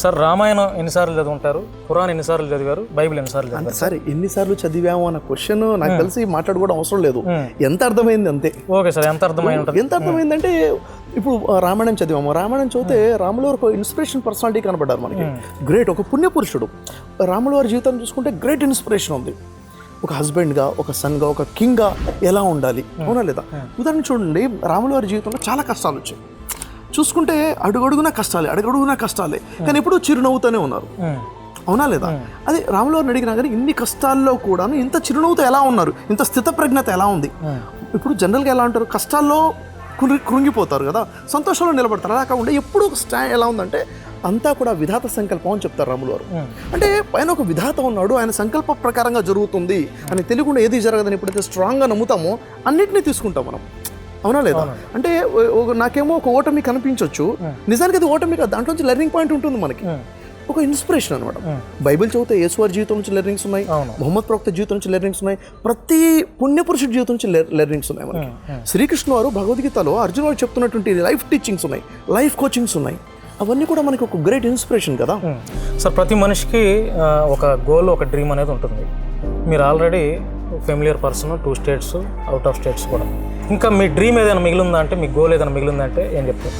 Sir Ramayanam ఎన్నిసార్లు చదువుంటారు? ఖురాన్ ఎన్నిసార్లు చదివారు? బైబిల్ ఎన్నిసార్లు చదివారు? సరే ఎన్నిసార్లు చదివాము అన్న క్వశ్చన్ నాకు తెలిసి మాట్లాడుకోవడం అవసరం లేదు. ఎంత అర్థమైంది అంతే? ఓకే సార్ ఎంత అర్థమై ఉంటుంది? ఎంత అర్థమైందంటే ఇప్పుడు రామాయణం చదివాము. రామాయణం చదివితే రాముల వారు ఒక ఇన్స్పిరేషన్ పర్సనాలిటీ కనబడ్డారు మనకి. గ్రేట్ ఒక పుణ్యపురుషుడు. రాముల వారి జీవితం చూసుకుంటే గ్రేట్ ఇన్స్పిరేషన్ ఉంది. ఒక హస్బెండ్గా ఒక సన్గా ఒక కింగ్గా ఎలా ఉండాలి? అవునా లేదా? ఉదాహరణ చూడండి రాముల వారి జీవితంలో చాలా కష్టాలు వచ్చాయి. చూసుకుంటే అడుగడుగున కష్టాలే అడుగడుగున కష్టాలే. కానీ ఎప్పుడూ చిరునవ్వుతూనే ఉన్నారు. అవునా లేదా? అదే రాముల వారిని అడిగినా కానీ ఇన్ని కష్టాల్లో కూడాను ఇంత చిరునవ్వుతో ఎలా ఉన్నారు? ఇంత స్థితప్రజ్ఞత ఎలా ఉంది? ఇప్పుడు జనరల్గా ఎలా అంటారు కష్టాల్లో కృంగి కృంగిపోతారు కదా? సంతోషంలో నిలబడతారు. అలా కాకుండా ఎప్పుడు స్టా ఎలా ఉందంటే అంతా కూడా విధాత సంకల్పం అని చెప్తారు రాముల వారు. అంటే పైన ఒక విధాత ఉన్నాడు. ఆయన సంకల్ప ప్రకారంగా జరుగుతుంది అని తెలియకుండా ఏది జరగదని ఎప్పుడైతే స్ట్రాంగ్గా నమ్ముతామో అన్నిటినీ తీసుకుంటాం మనం. అవునా లేదా? అంటే నాకేమో ఒక ఓటమి కనిపించవచ్చు నిజానికి అది ఓటమి కాదు దాంట్లో నుంచి లెర్నింగ్ పాయింట్ ఉంటుంది మనకి. ఒక ఇన్స్పిరేషన్ అనమాట బైబిల్ చదివితే యేసువారి జీవితం నుంచి లెర్నింగ్స్ ఉన్నాయి. మొహమ్మద్ ప్రవక్త జీవితం నుంచి లెర్నింగ్స్ ఉన్నాయి. ప్రతి పుణ్యపురుషుడి జీవితం నుంచి లెర్నింగ్స్ ఉన్నాయి మనకి. శ్రీకృష్ణ వారు భగవద్గీతలో అర్జున్ వారు చెప్తున్నటువంటి లైఫ్ టీచింగ్స్ ఉన్నాయి. లైఫ్ కోచింగ్స్ ఉన్నాయి. అవన్నీ కూడా మనకి ఒక గ్రేట్ ఇన్స్పిరేషన్ కదా. సార్ ప్రతి మనిషికి ఒక గోల్ ఒక డ్రీమ్ అనేది ఉంటుంది. మీరు already familiar person two states out of states కూడా. ఇంకా మీ డ్రీమ్ ఏదైనా మిగిలిందా అంటే మీ గోల్ ఏదైనా మిగిలిందంటే ఏం చెప్తారు